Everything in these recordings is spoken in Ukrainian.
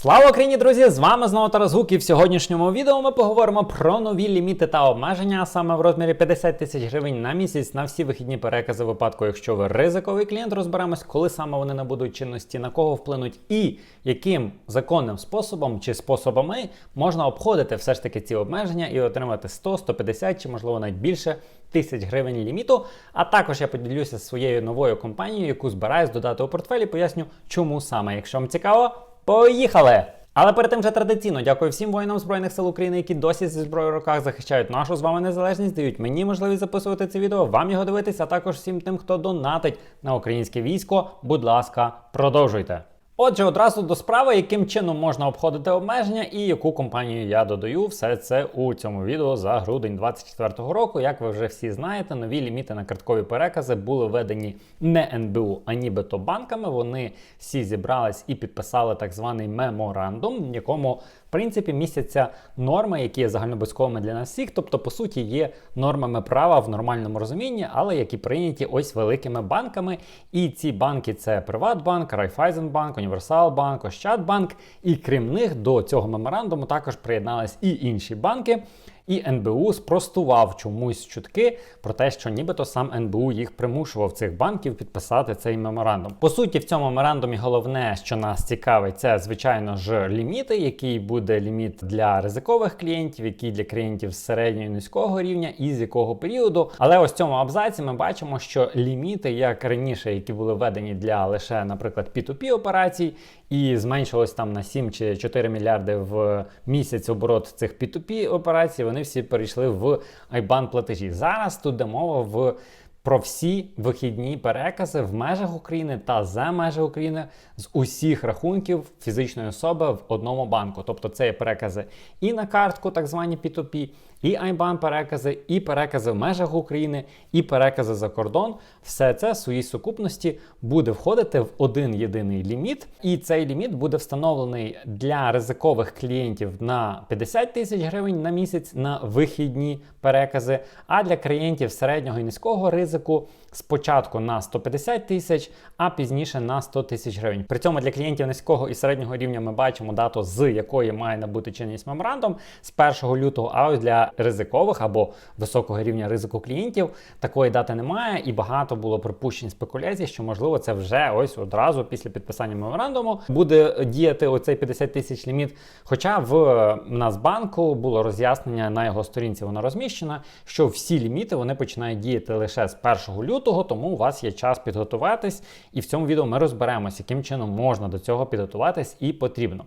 Слава Україні, друзі! З вами знову Тарас Гук, і в сьогоднішньому відео ми поговоримо про нові ліміти та обмеження, а саме в розмірі 50 тисяч гривень на місяць на всі вихідні перекази випадку, якщо ви ризиковий клієнт, розберемось, коли саме вони набудуть чинності, на кого вплинуть і яким законним способом чи способами можна обходити все ж таки ці обмеження і отримати 100, 150 чи можливо навіть більше тисяч гривень ліміту. А також я поділюся своєю новою компанією, яку збираюсь додати у портфелі. Поясню, чому саме. Якщо вам цікаво. Поїхали! Але перед тим вже традиційно дякую всім воїнам Збройних сил України, які досі зі зброєю в руках захищають нашу з вами незалежність, дають мені можливість записувати це відео, вам його дивитися, а також всім тим, хто донатить на українське військо. Будь ласка, продовжуйте. Отже, одразу до справи, яким чином можна обходити обмеження і яку компанію я додаю, все це у цьому відео за грудень 2024 року. Як ви вже всі знаєте, нові ліміти на карткові перекази були введені не НБУ, а нібито банками. Вони всі зібрались і підписали так званий меморандум, в якому принципі містяться норми, які є загальнобов'язковими для нас всіх, тобто, по суті, є нормами права в нормальному розумінні, але які прийняті ось великими банками. І ці банки це Приватбанк, Райфайзенбанк, Універсалбанк, Ощадбанк. І крім них до цього меморандуму також приєднались і інші банки. І НБУ спростував чомусь чутки про те, що нібито сам НБУ їх примушував цих банків підписати цей меморандум. По суті, в цьому меморандумі головне, що нас цікавить, це звичайно ж ліміти, який буде ліміт для ризикових клієнтів, який для клієнтів з середнього і низького рівня, і з якого періоду. Але ось в цьому абзаці ми бачимо, що ліміти, як раніше, які були введені для лише, наприклад, P2P операцій, і зменшилось там на 7 чи 4 мільярди в місяць оборот цих P2P операцій. Вони всі перейшли в IBAN платежі. Зараз тут де мова в. Про всі вихідні перекази в межах України та за межі України з усіх рахунків фізичної особи в одному банку. Тобто це є перекази і на картку, так звані P2P, і IBAN перекази, і перекази в межах України, і перекази за кордон. Все це в своїй сукупності буде входити в один єдиний ліміт, і цей ліміт буде встановлений для ризикових клієнтів на 50 тисяч гривень на місяць на вихідні перекази, а для клієнтів середнього і низького ризику спочатку на 150 тисяч, а пізніше на 100 тисяч гривень. При цьому для клієнтів низького і середнього рівня ми бачимо дату, з якої має набути чинність меморандум з 1 лютого. А ось для ризикових або високого рівня ризику клієнтів такої дати немає, і багато було припущень спекуляцій, що можливо це вже ось одразу після підписання меморандуму буде діяти оцей 50 тисяч ліміт. Хоча в Нацбанку було роз'яснення на його сторінці, воно розміщено, що всі ліміти вони починають діяти лише з 1 лютого, тому у вас є час підготуватись, і в цьому відео ми розберемося, яким чином можна до цього підготуватись і потрібно.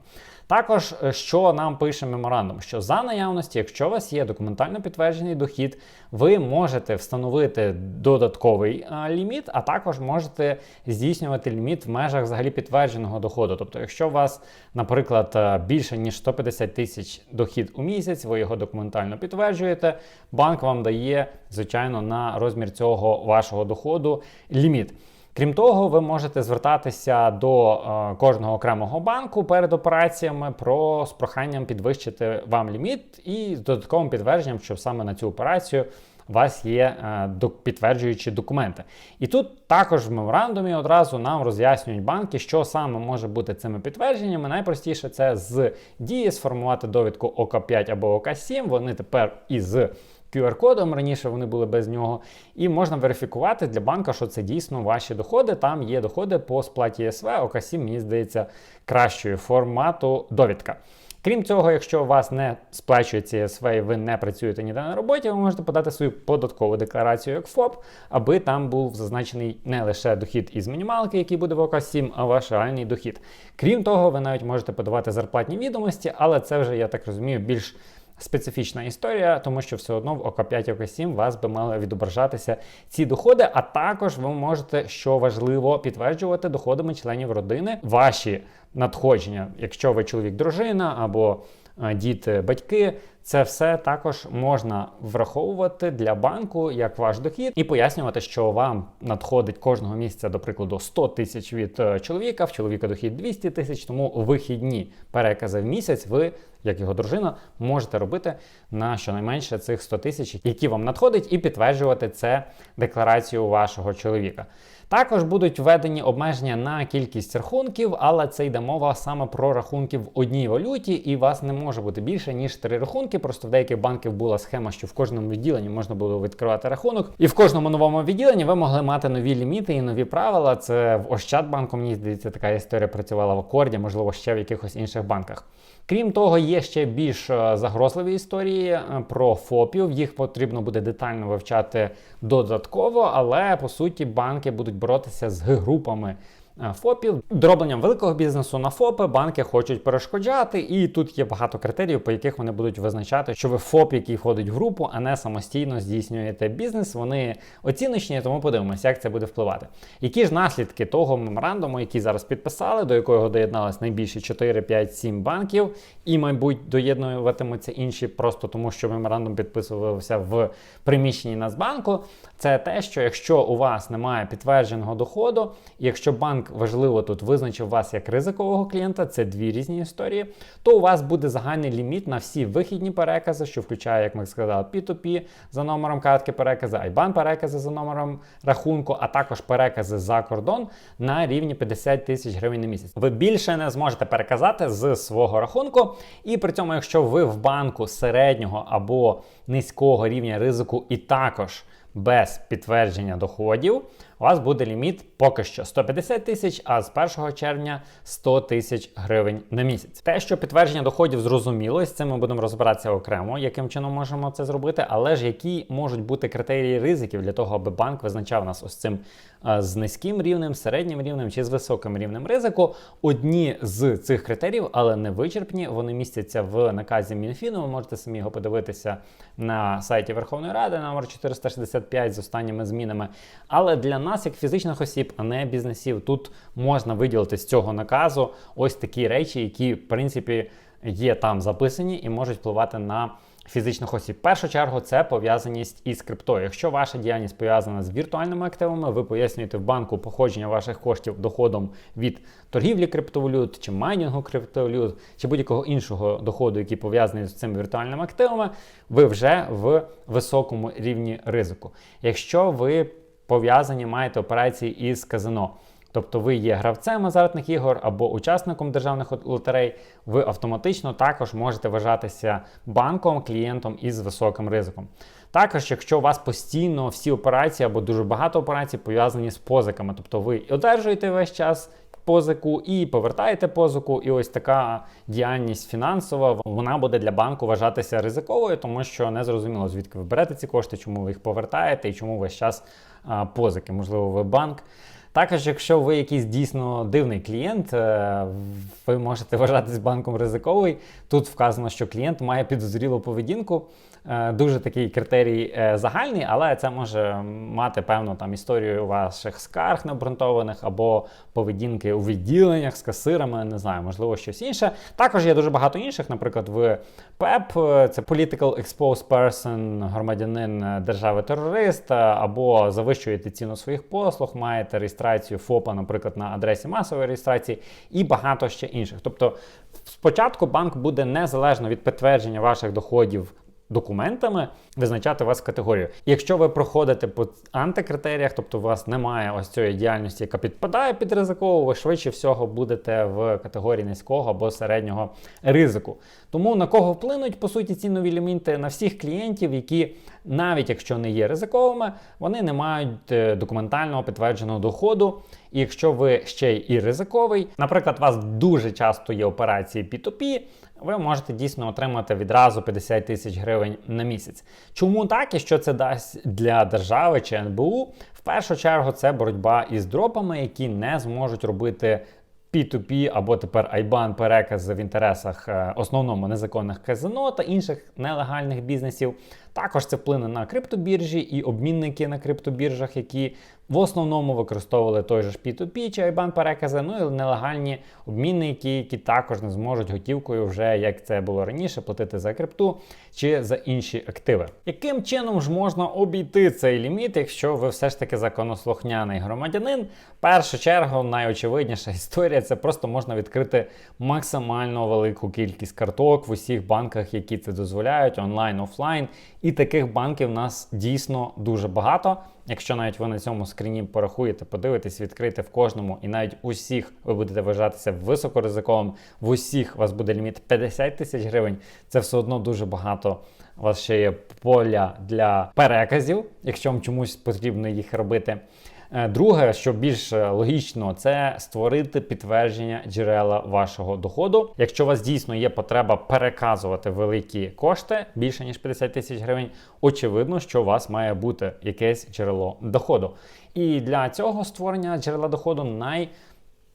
Також, е, що нам пише меморандум, що за наявності, якщо у вас є документально підтверджений дохід, ви можете встановити додатковий ліміт, а також можете здійснювати ліміт в межах взагалі підтвердженого доходу. Тобто, якщо у вас, наприклад, е, більше ніж 150 тисяч дохід у місяць, ви його документально підтверджуєте, банк вам дає, звичайно, на розмір цього вашого доходу ліміт. Крім того, ви можете звертатися до е, кожного окремого банку перед операціями про з проханням підвищити вам ліміт і з додатковим підтвердженням, що саме на цю операцію у вас є е, підтверджуючі документи. І тут також в меморандумі одразу нам роз'яснюють банки, що саме може бути цими підтвердженнями. Найпростіше це з дії сформувати довідку ОК5 або ОК7. Вони тепер із QR-кодом, раніше вони були без нього, і можна верифікувати для банка, що це дійсно ваші доходи. Там є доходи по сплаті СВ, ОК7, мені здається, кращою формату довідка. Крім цього, якщо у вас не сплачується СВ і ви не працюєте ніде на роботі, ви можете подати свою податкову декларацію як ФОП, аби там був зазначений не лише дохід із мінімалки, який буде в ОК7, а ваш реальний дохід. Крім того, ви навіть можете подавати зарплатні відомості, але це вже, я так розумію, більш специфічна історія, тому що все одно в ОК5 ОК7 у вас би мали відображатися ці доходи, а також ви можете, що важливо, підтверджувати доходами членів родини. Ваші надходження, якщо ви чоловік, дружина або діти, батьки, це все також можна враховувати для банку як ваш дохід і пояснювати, що вам надходить кожного місяця, до прикладу, 100 тисяч від е, чоловіка, в чоловіка дохід 200 тисяч, тому вихідні перекази в місяць ви. Як його дружина можете робити на щонайменше цих 100 тисяч, які вам надходять, і підтверджувати це декларацію вашого чоловіка. Також будуть введені обмеження на кількість рахунків, але це йде мова саме про рахунки в одній валюті, і вас не може бути більше ніж три рахунки. Просто в деяких банків була схема, що в кожному відділенні можна було відкривати рахунок, і в кожному новому відділенні ви могли мати нові ліміти і нові правила. Це в Ощадбанку, мені здається, така історія працювала в Акорді, можливо, ще в якихось інших банках. Крім того, є ще більш е, загрозливі історії е, про ФОПів. Їх потрібно буде детально вивчати додатково, але по суті банки будуть боротися з Г-групами. Е, ФОПів дробленням великого бізнесу на ФОПи банки хочуть перешкоджати, і тут є багато критеріїв, по яких вони будуть визначати, що ви ФОП, який входить в групу, а не самостійно здійснюєте бізнес. Вони оціночні, тому подивимося, як це буде впливати. Які ж наслідки того меморандуму, який зараз підписали, до якого доєдналось найбільше 4, 5, 7 банків, і, мабуть, доєднуватимуться інші просто тому, що меморандум підписувався в приміщенні Нацбанку. Це те, що якщо у вас немає підтвердженого доходу, якщо банк важливо тут визначив вас як ризикового клієнта, це дві різні історії, то у вас буде загальний ліміт на всі вихідні перекази, що включає, як ми сказали, P2P за номером картки перекази, IBAN перекази за номером рахунку, а також перекази за кордон на рівні 50 тисяч гривень на місяць. Ви більше не зможете переказати з свого рахунку, і при цьому, якщо ви в банку середнього або низького рівня ризику, і також без підтвердження доходів, у вас буде ліміт поки що 150 тисяч, а з 1 червня 100 тисяч гривень на місяць. Те, що підтвердження доходів зрозуміло, і з цим ми будемо розбиратися окремо, яким чином можемо це зробити, але ж які можуть бути критерії ризиків для того, аби банк визначав нас ось цим е, з низьким рівнем, середнім рівнем чи з високим рівнем ризику. Одні з цих критеріїв, але не вичерпні, вони містяться в наказі Мінфіну. Ви можете самі його подивитися на сайті Верховної Ради, номер 465 з останніми змінами. Але для нас, як фізичних осіб, а не бізнесів, тут можна виділити з цього наказу ось такі речі, які, в принципі, є там записані і можуть впливати на фізичних осіб. В першу чергу це пов'язаність із криптою. Якщо ваша діяльність пов'язана з віртуальними активами, ви пояснюєте в банку походження ваших коштів доходом від торгівлі криптовалют чи майнінгу криптовалют, чи будь-якого іншого доходу, який пов'язаний з цими віртуальними активами, ви вже в високому рівні ризику. Якщо ви пов'язані маєте операції із казино. Тобто ви є гравцем азартних ігор або учасником державних лотерей, ви автоматично також можете вважатися банком, клієнтом із високим ризиком. Також, якщо у вас постійно всі операції або дуже багато операцій пов'язані з позиками, тобто ви одержуєте весь час позику і повертаєте позику, і ось така діяльність фінансова вона буде для банку вважатися ризиковою, тому що не зрозуміло, звідки ви берете ці кошти, чому ви їх повертаєте і чому весь час а, позики. Можливо, ви банк. Також, якщо ви якийсь дійсно дивний клієнт, е, ви можете вважатись банком ризиковий. Тут вказано, що клієнт має підозрілу поведінку. Е, Дуже такий критерій е, загальний, але це може мати певну там історію ваших скарг необґрунтованих або поведінки у відділеннях з касирами, не знаю, можливо, щось інше. Також є дуже багато інших, наприклад, в ПЕП, це Political Exposed Person, громадянин держави-терорист, або завищуєте ціну своїх послуг, маєте реєстрацію ФОПа, наприклад, на адресі масової реєстрації, і багато ще інших. Тобто, спочатку банк буде незалежно від підтвердження ваших доходів документами визначати вас категорію. Якщо ви проходите по антикритеріях, тобто у вас немає ось цієї діяльності, яка підпадає під ризикову, ви швидше всього будете в категорії низького або середнього ризику. Тому на кого вплинуть по суті ці нові ліміти на всіх клієнтів, які навіть якщо не є ризиковими, вони не мають е, документального підтвердженого доходу. І якщо ви ще й ризиковий, наприклад, у вас дуже часто є операції P2P, ви можете дійсно отримати відразу 50 тисяч гривень на місяць. Чому так і що це дасть для держави чи НБУ? В першу чергу це боротьба із дропами, які не зможуть робити. P2P або тепер IBAN перекази в інтересах е, основному незаконних казино та інших нелегальних бізнесів. Також це вплине на криптобіржі і обмінники на криптобіржах, які в основному використовували той же ж P2P чи IBAN перекази, ну і нелегальні обмінники, які також не зможуть готівкою, вже як це було раніше, платити за крипту чи за інші активи. Яким чином ж можна обійти цей ліміт, якщо ви все ж таки законослухняний громадянин? Першу чергу, найочевидніша історія це просто можна відкрити максимально велику кількість карток в усіх банках, які це дозволяють, онлайн, офлайн. І таких банків у нас дійсно дуже багато. Якщо навіть ви на цьому скріні порахуєте, подивитесь, відкрите в кожному, і навіть усіх ви будете вважатися високоризиковим, в усіх у вас буде ліміт 50 тисяч гривень, це все одно дуже багато. У вас ще є поля для переказів, якщо вам чомусь потрібно їх робити. Е, Друге, що більш е, логічно, це створити підтвердження джерела вашого доходу. Якщо у вас дійсно є потреба переказувати великі кошти більше ніж 50 тисяч гривень, очевидно, що у вас має бути якесь джерело доходу. І для цього створення джерела доходу най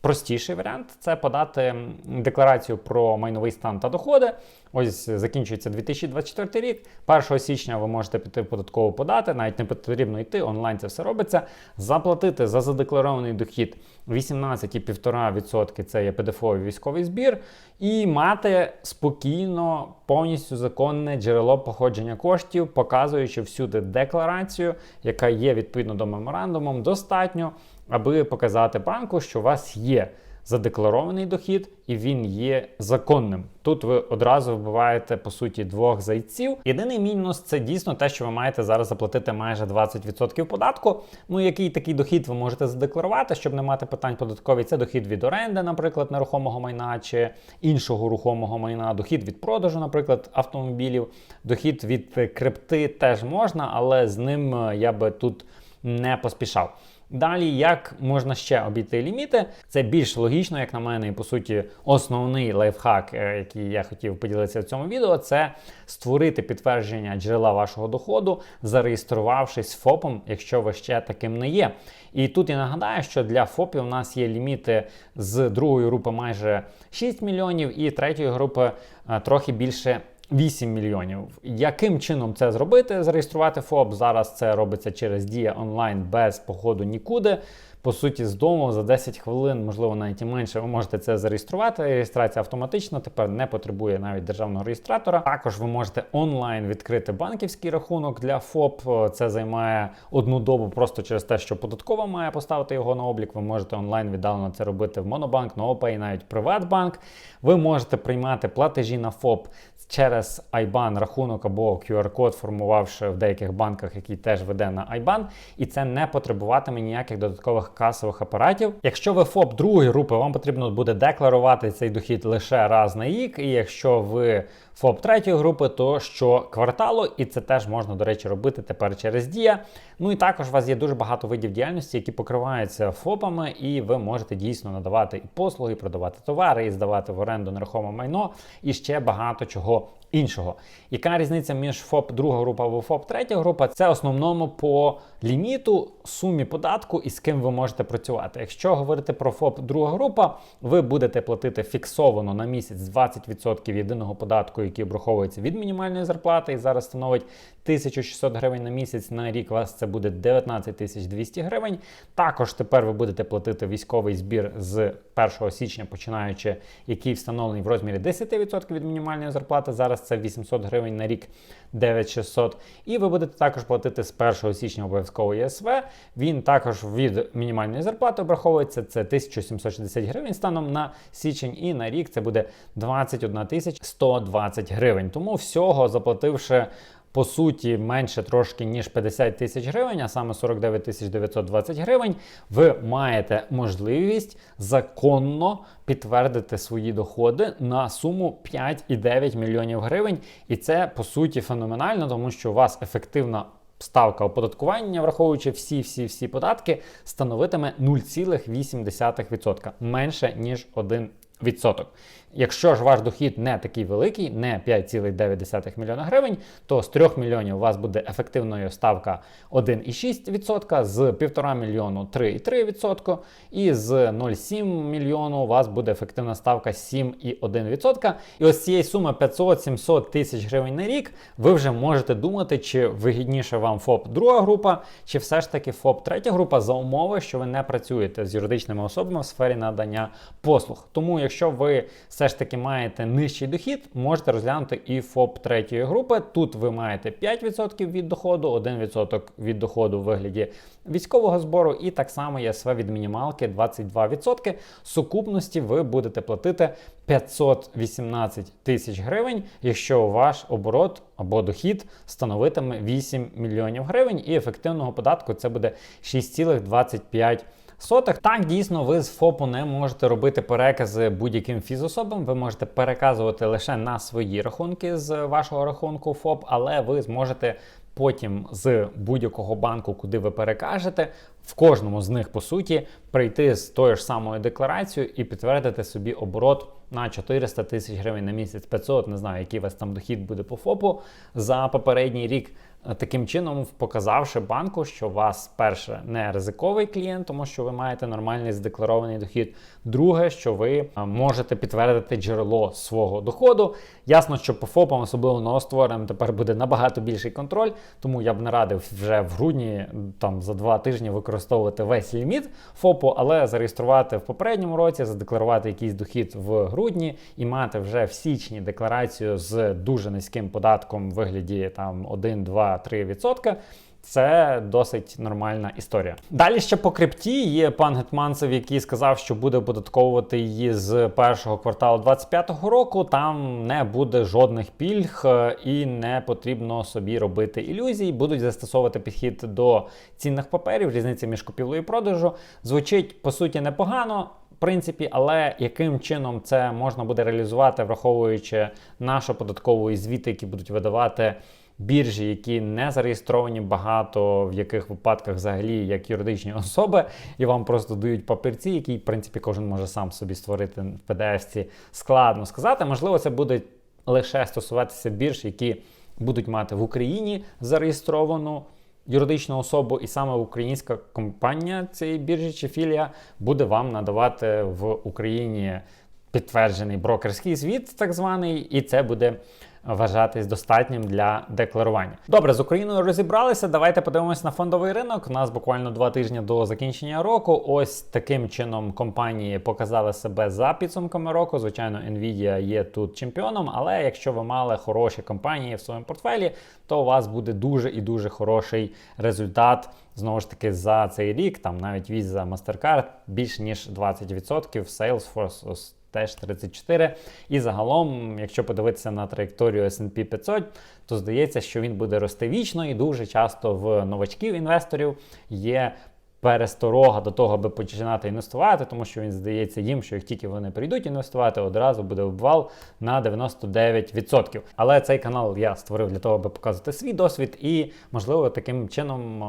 Простіший варіант це подати декларацію про майновий стан та доходи. Ось закінчується 2024 рік. 1 січня ви можете піти в податкову подати, навіть не потрібно йти, онлайн це все робиться. Заплатити за задекларований дохід 18,5% це є ПДФО військовий збір, і мати спокійно, повністю законне джерело походження коштів, показуючи всюди декларацію, яка є відповідно до меморандуму, достатньо аби показати банку, що у вас є задекларований дохід і він є законним. Тут ви одразу вбиваєте по суті двох зайців. Єдиний мінус це дійсно те, що ви маєте зараз заплатити майже 20% податку. Ну який такий дохід ви можете задекларувати, щоб не мати питань податкові. Це дохід від оренди, наприклад, нерухомого майна чи іншого рухомого майна, дохід від продажу, наприклад, автомобілів, дохід від крипти теж можна, але з ним е, я би тут не поспішав. Далі, як можна ще обійти ліміти, це більш логічно, як на мене, і по суті, основний лайфхак, е, який я хотів поділитися в цьому відео, це створити підтвердження джерела вашого доходу, зареєструвавшись ФОПом, якщо ви ще таким не є. І тут я нагадаю, що для ФОПів у нас є ліміти з другої групи майже 6 мільйонів, і третьої групи е, трохи більше. 8 мільйонів. Яким чином це зробити? Зареєструвати ФОП зараз це робиться через Дія онлайн без походу нікуди. По суті, з дому за 10 хвилин, можливо, навіть і менше, ви можете це зареєструвати. Реєстрація автоматична, тепер не потребує навіть державного реєстратора. Також ви можете онлайн відкрити банківський рахунок для ФОП. Це займає одну добу просто через те, що податкова має поставити його на облік. Ви можете онлайн віддалено це робити в Монобанк, NoPay, навіть Приватбанк. Ви можете приймати платежі на ФОП через IBAN рахунок або QR-код, формувавши в деяких банках, який теж веде на IBAN, і це не потребуватиме ніяких додаткових касових апаратів. Якщо ви ФОП другої групи, вам потрібно буде декларувати цей дохід лише раз на рік. І якщо ви ФОП третьої групи, то що кварталу, і це теж можна, до речі, робити тепер через Дія. Ну і також у вас є дуже багато видів діяльності, які покриваються ФОПами, і ви можете дійсно надавати і послуги, і продавати товари, і здавати в оренду нерухоме майно, і ще багато чого people іншого. Яка різниця між ФОП друга група або ФОП третя група? Це основному по ліміту, сумі податку і з ким ви можете працювати. Якщо говорити про ФОП друга група, ви будете платити фіксовано на місяць 20% єдиного податку, який обраховується від мінімальної зарплати, і зараз становить 1600 гривень на місяць. На рік вас це буде 19 200 гривень. Також тепер ви будете платити військовий збір з 1 січня, починаючи, який встановлений в розмірі 10% від мінімальної зарплати. Зараз це 800 гривень на рік 9600. І ви будете також платити з 1 січня обов'язково ЄСВ. Він також від мінімальної зарплати обраховується. Це 1760 гривень станом на січень, і на рік це буде 21 120 гривень. Тому всього заплативши. По суті, менше трошки ніж 50 тисяч гривень, а саме 49 тисяч 920 гривень, ви маєте можливість законно підтвердити свої доходи на суму 5,9 мільйонів гривень. І це по суті феноменально, тому що у вас ефективна ставка оподаткування, враховуючи всі-всі-всі податки, становитиме 0,8%, менше ніж 1%. Якщо ж ваш дохід не такий великий, не 5,9 мільйона гривень, то з 3 мільйонів у вас буде ефективною ставка 1,6%, з 1,5 мільйону 3,3% і з 0,7 мільйону у вас буде ефективна ставка 7,1%. І ось цієї суми 500-700 тисяч гривень на рік ви вже можете думати, чи вигідніше вам ФОП друга група, чи все ж таки ФОП третя група за умови, що ви не працюєте з юридичними особами в сфері надання послуг. Тому, якщо ви все ж таки маєте нижчий дохід, можете розглянути і ФОП третьої групи. Тут ви маєте 5% від доходу, 1% від доходу в вигляді військового збору, і так само ЄСВ від мінімалки 22%. Сукупності ви будете платити 518 тисяч гривень, якщо ваш оборот або дохід становитиме 8 мільйонів гривень, і ефективного податку це буде 6,25%. Сотих так дійсно ви з ФОПу не можете робити перекази будь-яким фізособам. Ви можете переказувати лише на свої рахунки з вашого рахунку ФОП, але ви зможете потім з будь-якого банку, куди ви перекажете, в кожному з них по суті прийти з тою ж самою декларацією і підтвердити собі оборот на 400 тисяч гривень на місяць, 500, не знаю, який у вас там дохід буде по ФОПу за попередній рік. Таким чином, показавши банку, що у вас перше не ризиковий клієнт, тому що ви маєте нормальний здекларований дохід. Друге, що ви можете підтвердити джерело свого доходу. Ясно, що по ФОПам, особливо новоствореним, тепер буде набагато більший контроль, тому я б не радив вже в грудні, там за два тижні використовувати весь ліміт ФОПу, але зареєструвати в попередньому році, задекларувати якийсь дохід в грудні і мати вже в січні декларацію з дуже низьким податком в вигляді там 1, 2, 3%. Це досить нормальна історія. Далі ще по крипті є пан Гетманцев, який сказав, що буде оподатковувати її з першого кварталу 2025 року. Там не буде жодних пільг е, і не потрібно собі робити ілюзій. Будуть застосовувати підхід до цінних паперів, різниця між купівлею і продажу. Звучить по суті непогано. В принципі, але яким чином це можна буде реалізувати, враховуючи нашу податкову звіти, які будуть видавати біржі, які не зареєстровані багато, в яких випадках взагалі як юридичні особи, і вам просто дають папірці, які, в принципі, кожен може сам собі створити в PDF-ці. Складно сказати. Можливо, це буде лише стосуватися бірж, які будуть мати в Україні зареєстровану. Юридичну особу, і саме українська компанія цієї біржі чи філія буде вам надавати в Україні підтверджений брокерський звіт, так званий, і це буде вважатись достатнім для декларування. Добре, з Україною розібралися. Давайте подивимось на фондовий ринок. У нас буквально два тижні до закінчення року. Ось таким чином компанії показали себе за підсумками року. Звичайно, Nvidia є тут чемпіоном, але якщо ви мали хороші компанії в своєму портфелі, то у вас буде дуже і дуже хороший результат. Знову ж таки, за цей рік, там навіть Visa, MasterCard більш ніж 20%, Salesforce теж 34. І загалом, якщо подивитися на траєкторію S&P 500, то здається, що він буде рости вічно і дуже часто в новачків інвесторів є пересторога до того, аби починати інвестувати, тому що він здається їм, що як тільки вони прийдуть інвестувати, одразу буде обвал на 99%. Але цей канал я створив для того, аби показати свій досвід і, можливо, таким чином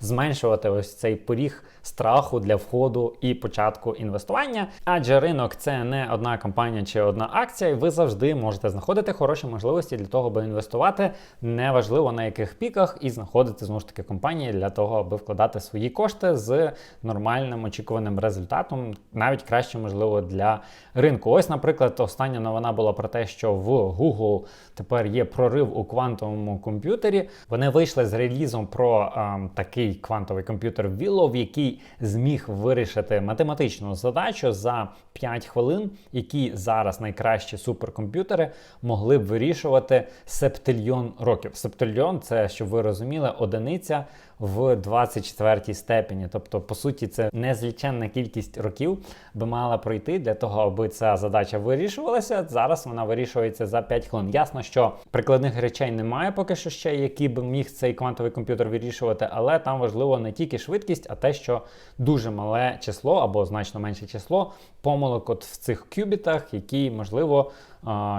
зменшувати ось цей поріг страху для входу і початку інвестування. Адже ринок це не одна компанія чи одна акція, і ви завжди можете знаходити хороші можливості для того, аби інвестувати. Неважливо на яких піках, і знаходити знову ж таки компанії для того, аби вкладати свої кошти з нормальним очікуваним результатом, навіть краще, можливо, для ринку. Ось, наприклад, остання новина була про те, що в Google тепер є прорив у квантовому комп'ютері. Вони вийшли з релізом про ем, такий квантовий комп'ютер Willow, який зміг вирішити математичну задачу за 5 хвилин, які зараз найкращі суперкомп'ютери могли б вирішувати септильйон років. Септильйон це, щоб ви розуміли, одиниця в 24 степені. Тобто, по суті, це незліченна кількість років би мала пройти для того, аби ця задача вирішувалася. Зараз вона вирішується за 5 хвилин. Ясно, що прикладних речей немає поки що ще, які би міг цей квантовий комп'ютер вирішувати, але там важливо не тільки швидкість, а те, що дуже мале число або значно менше число помилок от в цих кюбітах, які можливо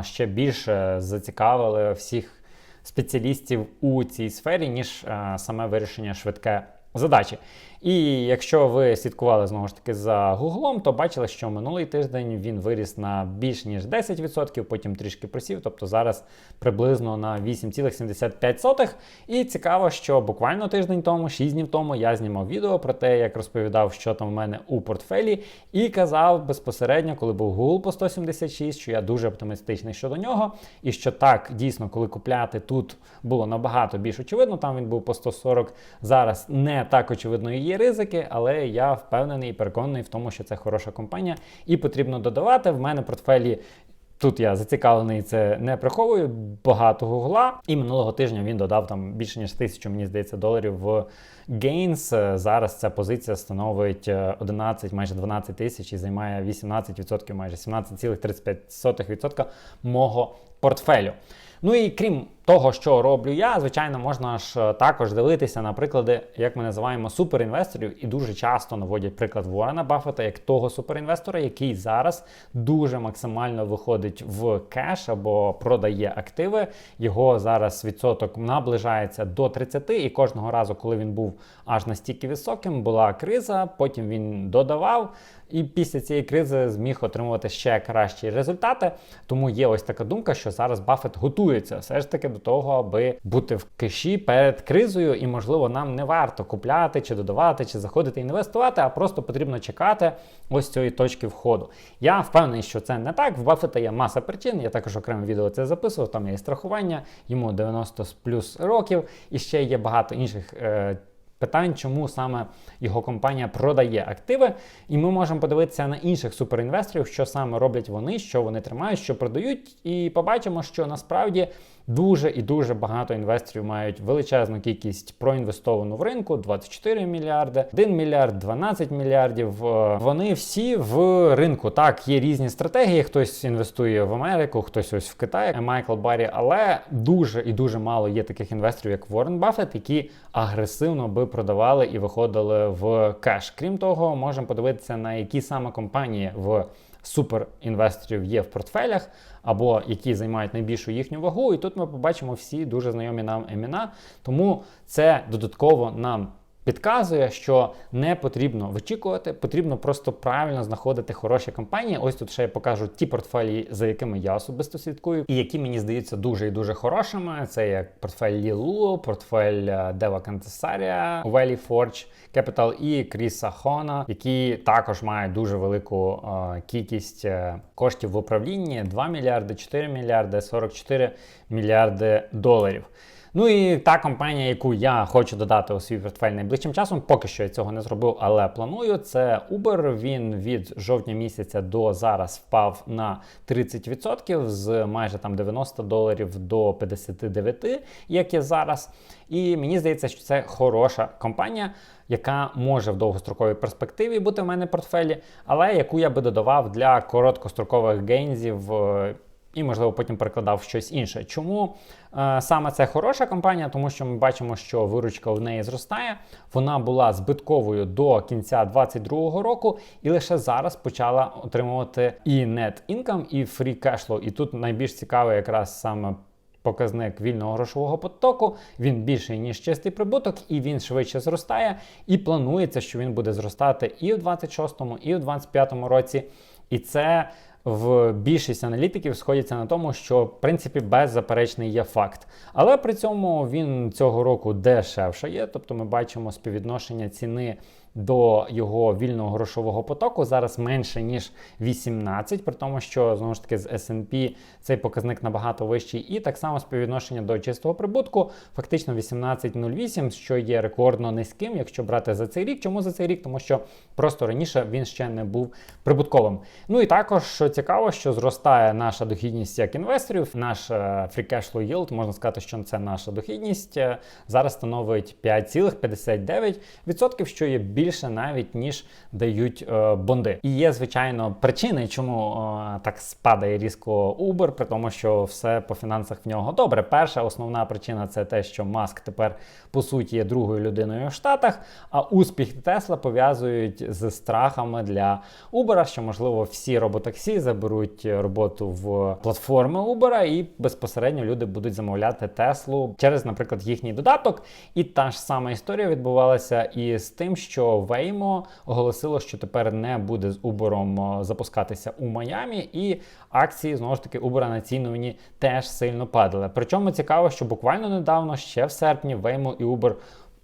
ще більше зацікавили всіх спеціалістів у цій сфері, ніж е, саме вирішення швидке задачі. І якщо ви слідкували знову ж таки за Гуглом, то бачили, що минулий тиждень він виріс на більш ніж 10%, потім трішки просів, тобто зараз приблизно на 8,75%. І цікаво, що буквально тиждень тому, 6 днів тому, я знімав відео про те, як розповідав, що там в мене у портфелі, і казав безпосередньо, коли був Google по 176, що я дуже оптимістичний щодо нього, і що так дійсно, коли купляти тут було набагато більш очевидно. Там він був по 140, зараз не так очевидно і є ризики, але я впевнений і переконаний в тому, що це хороша компанія, і потрібно додавати. В мене портфелі. Тут я зацікавлений, це не приховую багато гугла. І минулого тижня він додав там більше ніж тисячу, мені здається, доларів в Gains. Зараз ця позиція становить 11, майже 12 тисяч і займає 18%, майже 17,35% мого портфелю. Ну і крім того, що роблю я, звичайно, можна ж також дивитися на приклади, як ми називаємо суперінвесторів, і дуже часто наводять приклад Ворена Баффета як того суперінвестора, який зараз дуже максимально виходить в кеш або продає активи. Його зараз відсоток наближається до 30, і кожного разу, коли він був аж настільки високим, була криза. Потім він додавав. І після цієї кризи зміг отримувати ще кращі результати. Тому є ось така думка, що зараз Баффет готується все ж таки до того, аби бути в кеші перед кризою, і, можливо, нам не варто купляти, чи додавати, чи заходити інвестувати, а просто потрібно чекати ось цієї точки входу. Я впевнений, що це не так. В Баффета є маса причин. Я також окреме відео це записував. Там є і страхування, йому 90 плюс років, і ще є багато інших. Е Питань, чому саме його компанія продає активи, і ми можемо подивитися на інших суперінвесторів, що саме роблять вони, що вони тримають, що продають, і побачимо, що насправді Дуже і дуже багато інвесторів мають величезну кількість проінвестовану в ринку 24 мільярди, 1 мільярд, 12 мільярдів. Е, вони всі в ринку. Так, є різні стратегії. Хтось інвестує в Америку, хтось ось в Китай, Майкл Баррі, але дуже і дуже мало є таких інвесторів, як Ворен Баффет, які агресивно би продавали і виходили в кеш. Крім того, можемо подивитися на які саме компанії в суперінвесторів є в портфелях, або які займають найбільшу їхню вагу. І тут ми побачимо всі дуже знайомі нам імена. Тому це додатково нам підказує, що не потрібно вичікувати, потрібно просто правильно знаходити хороші компанії. Ось тут ще я покажу ті портфелі, за якими я особисто слідкую, і які мені здаються дуже і дуже хорошими. Це як портфель Лілу, портфель Дева Кантесарія, Valley Forge, Capital і Кріса Хона, які також мають дуже велику е, кількість е, коштів в управлінні: 2 мільярди, 4 мільярди, 44 мільярди доларів. Ну і та компанія, яку я хочу додати у свій портфель найближчим часом, поки що я цього не зробив, але планую. Це Uber. Він від жовтня місяця до зараз впав на 30% з майже там 90 доларів до 59, як є зараз. І мені здається, що це хороша компанія. Яка може в довгостроковій перспективі бути в мене в портфелі, але яку я би додавав для короткострокових гейнзів е, і, можливо, потім перекладав щось інше. Чому е, саме це хороша компанія? Тому що ми бачимо, що виручка в неї зростає. Вона була збитковою до кінця 2022 року, і лише зараз почала отримувати і net income, і free cash flow. І тут найбільш цікаве якраз саме. Показник вільного грошового потоку, він більший, ніж чистий прибуток, і він швидше зростає. І планується, що він буде зростати і в 26-му, і в 25-му році. І це в більшість аналітиків сходяться на тому, що в принципі беззаперечний є факт. Але при цьому він цього року дешевше є, тобто ми бачимо співвідношення ціни до його вільного грошового потоку зараз менше ніж 18, при тому, що знову ж таки з S&P цей показник набагато вищий, і так само співвідношення до чистого прибутку, фактично 18,08, що є рекордно низьким, якщо брати за цей рік. Чому за цей рік? Тому що просто раніше він ще не був прибутковим. Ну і також цікаво, що зростає наша дохідність як інвесторів, наш е, free cash flow yield, можна сказати, що це наша дохідність. Е, зараз становить 5,59%, що є більш більше навіть ніж дають е, бонди. І є звичайно причини, чому е, так спадає різко Uber, при тому, що все по фінансах в нього добре. Перша основна причина це те, що Маск тепер по суті є другою людиною в Штатах. А успіх Тесла пов'язують з страхами для Uber, що можливо всі роботаксі заберуть роботу в платформи Uber, і безпосередньо люди будуть замовляти Теслу через, наприклад, їхній додаток. І та ж сама історія відбувалася і з тим, що Waymo оголосило, що тепер не буде з Uber запускатися у Майамі, і акції знову ж таки Uber на цій новині теж сильно падали. Причому цікаво, що буквально недавно, ще в серпні, Waymo і Uber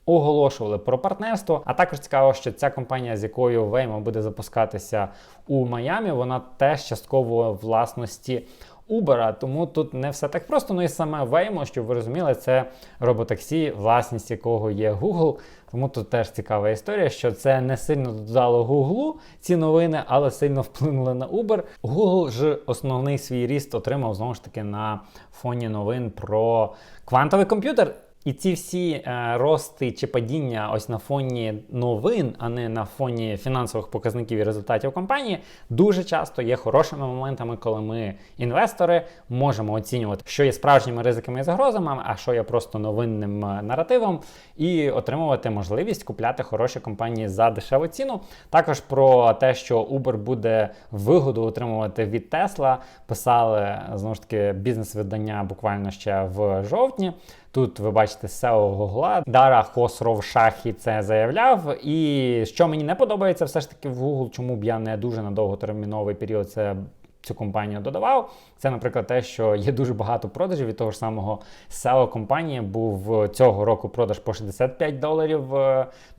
оголошували про партнерство. А також цікаво, що ця компанія, з якою Waymo буде запускатися у Майамі, вона теж частково власності. Uber, тому тут не все так просто. Ну і саме Waymo, щоб ви розуміли, це роботаксі, власність якого є Google. Тому тут теж цікава історія, що це не сильно додало Google ці новини, але сильно вплинули на Uber. Google ж основний свій ріст отримав знову ж таки на фоні новин про квантовий комп'ютер. І ці всі е, рости чи падіння ось на фоні новин, а не на фоні фінансових показників і результатів компанії, дуже часто є хорошими моментами, коли ми, інвестори, можемо оцінювати, що є справжніми ризиками і загрозами, а що є просто новинним е, наративом, і отримувати можливість купляти хороші компанії за дешеву ціну. Також про те, що Uber буде вигоду отримувати від Tesla, писали знову ж таки бізнес-видання буквально ще в жовтні. Тут ви бачите SEO Гугла, Дара Хосровшахі це заявляв. І що мені не подобається, все ж таки в Google, чому б я не дуже на довготерміновий період це. Цю компанію додавав. Це, наприклад, те, що є дуже багато продажів від того ж самого SEO компанії. Був цього року продаж по 65 доларів,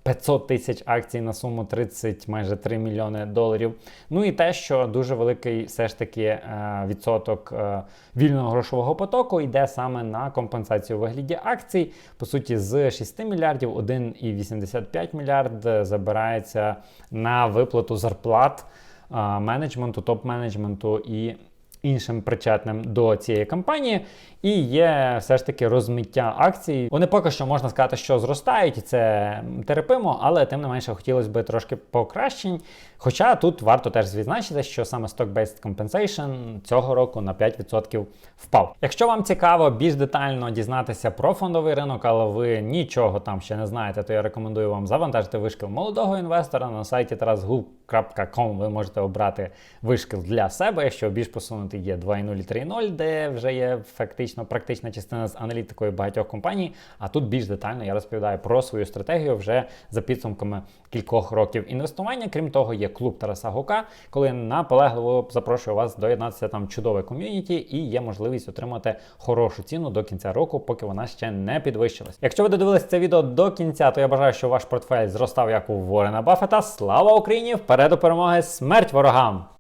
500 тисяч акцій на суму 30, майже 3 мільйони доларів. Ну і те, що дуже великий все ж таки відсоток вільного грошового потоку йде саме на компенсацію вигляді акцій. По суті, з 6 мільярдів 1,85 мільярд забирається на виплату зарплат менеджменту, топ-менеджменту і іншим причетним до цієї кампанії. І є все ж таки розмиття акцій. Вони поки що можна сказати, що зростають, і це терпимо, але тим не менше хотілося б трошки покращень. Хоча тут варто теж відзначити, що саме Stock-Based Compensation цього року на 5% впав. Якщо вам цікаво більш детально дізнатися про фондовий ринок, але ви нічого там ще не знаєте, то я рекомендую вам завантажити вишкіл молодого інвестора на сайті tarasgul.com ви можете обрати вишкіл для себе. Якщо більш посунути є 2.0 і 3.0, де вже є фактично практична частина з аналітикою багатьох компаній. А тут більш детально я розповідаю про свою стратегію вже за підсумками кількох років інвестування. Крім того, є клуб Тараса Гука, коли наполегливо запрошую вас доєднатися там чудове ком'юніті і є можливість отримати хорошу ціну до кінця року, поки вона ще не підвищилась. Якщо ви додивились це відео до кінця, то я бажаю, що ваш портфель зростав як у Ворена Баффета. Слава Україні! Вперед до перемоги! Смерть ворогам!